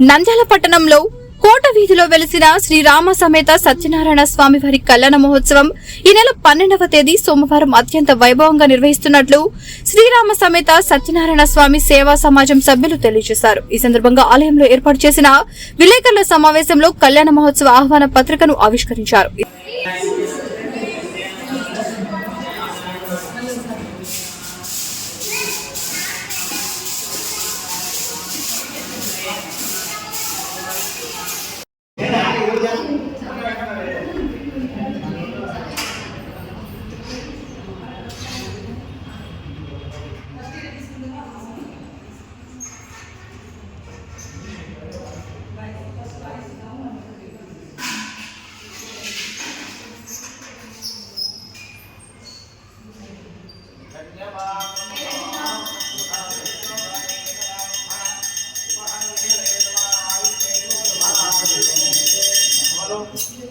నంద్యాల పట్టణంలో కోట వీధిలో వెలిసిన శ్రీరామ సమేత సత్యనారాయణ స్వామి వారి కళ్యాణ మహోత్సవం ఈ నెల పన్నెండవ తేదీ సోమవారం అత్యంత వైభవంగా నిర్వహిస్తున్నట్లు శ్రీరామ సమేత సత్యనారాయణ స్వామి సేవా సమాజం సభ్యులు తెలియజేశారు. ఈ సందర్భంగా ఆలయంలో ఏర్పాటు చేసిన విలేకరుల సమావేశంలో కళ్యాణ మహోత్సవ ఆహ్వాన పత్రికను ఆవిష్కరించారు. శ్రీ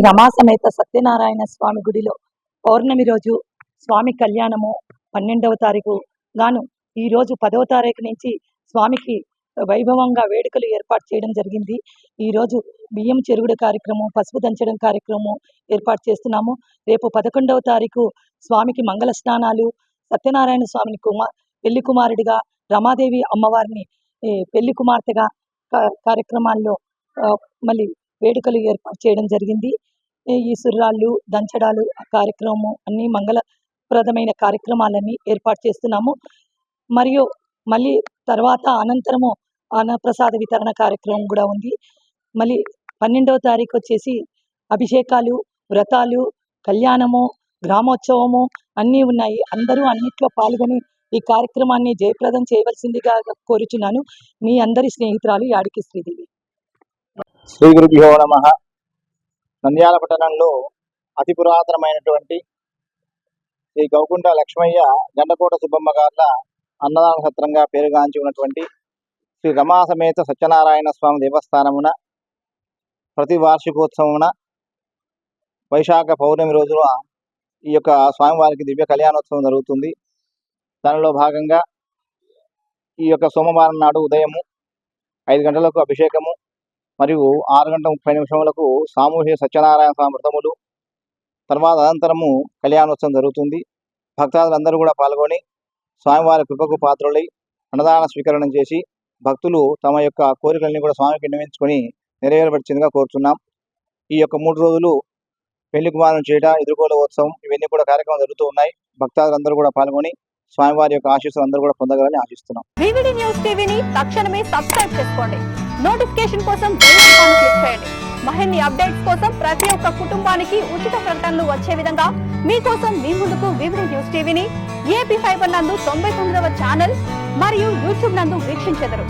రమాసమేత సత్యనారాయణ స్వామి గుడిలో పౌర్ణమి రోజు స్వామి కళ్యాణము పన్నెండవ తారీఖు గాను ఈ రోజు పదవ తారీఖు నుంచి స్వామికి వైభవంగా వేడుకలు ఏర్పాటు చేయడం జరిగింది. ఈరోజు బియ్యం చెరుగుడు కార్యక్రమం పసుపు దంచడం కార్యక్రమం ఏర్పాటు చేస్తున్నాము. రేపు పదకొండవ తారీఖు స్వామికి మంగళ స్నానాలు. సత్యనారాయణ స్వామిని కుమార్ పెళ్ళి కుమారుడిగా రమాదేవి అమ్మవారిని పెళ్ళి కుమార్తెగా కార్యక్రమాల్లో మళ్ళీ వేడుకలు ఏర్పాటు చేయడం జరిగింది. ఈ సుర్రాళ్ళు దంచడాలు కార్యక్రమం కార్యక్రమము అన్ని మంగళప్రదమైన కార్యక్రమాలన్నీ ఏర్పాటు చేస్తున్నాము. మరియు మళ్ళీ తర్వాత అనంతరము అన్నప్రసాద వితరణ కార్యక్రమం కూడా ఉంది. మళ్ళీ పన్నెండవ తారీఖు వచ్చేసి అభిషేకాలు వ్రతాలు కళ్యాణము గ్రామోత్సవము అన్నీ ఉన్నాయి. అందరూ అన్నిట్లో పాల్గొని ఈ కార్యక్రమాన్ని జయప్రదం చేయవలసిందిగా కోరుచున్నాను. మీ అందరి స్నేహితురాలు యాడికి శ్రీదేవి. శ్రీ గురుభ్యో నమ. నంద్యాల పట్టణంలో అతి పురాతనమైనటువంటి శ్రీ గౌకుంట లక్ష్మయ్య గండకోట సుబ్బమ్మ గార్ల అన్నదాన సత్రంగా పేరుగాంచి ఉన్నటువంటి శ్రీ రమాసమేత సత్యనారాయణ స్వామి దేవస్థానమున ప్రతి వార్షికోత్సవమున వైశాఖ పౌర్ణమి రోజున ఈ యొక్క స్వామివారికి దివ్య కళ్యాణోత్సవం జరుగుతుంది. దానిలో భాగంగా ఈ యొక్క సోమవారం నాడు ఉదయము ఐదు గంటలకు అభిషేకము మరియు ఆరు గంటల ముప్పై నిమిషములకు సామూహిక సత్యనారాయణ స్వామి వ్రతములు తర్వాత అనంతరము కళ్యాణోత్సవం జరుగుతుంది. భక్తాదులందరూ కూడా పాల్గొని స్వామివారి కృపకు పాత్రులై అన్నదాన స్వీకరణం చేసి భక్తులు తమ యొక్క కోరికలన్నీ కూడా స్వామికి విన్నవించుకొని నెరవేరబడిచిందిగా కోరుతున్నాం ఈ యొక్క మూడు రోజులు పెళ్ళి కుమారుని చేయట ఎదుర్కోల ఉత్సవం ఇవన్నీ కూడా కార్యక్రమాలు జరుగుతూ ఉన్నాయి. భక్తాదులందరూ కూడా పాల్గొని స్వామివారి యొక్క ఆశీస్సులు అందరూ కూడా పొందగలని ఆశిస్తున్నాం. వివిడి న్యూస్ టీవీని తక్షణమే సబ్స్క్రైబ్ చేసుకోండి. నోటిఫికేషన్ కోసం బెల్ ఐకాన్ క్లిక్ చేయండి. మరిన్ని అప్డేట్స్ కోసం ప్రతి ఒక్క కుటుంబానికి ఉచిత ప్రకటనలు వచ్చే విధంగా మీకోసం మీ ముందుకు వివిడి న్యూస్ టీవీని ఏపీ ఫైబర్ నందు తొంభై తొమ్మిదవ ఛానల్ మరియు యూట్యూబ్ నందు వీక్షించెదరు.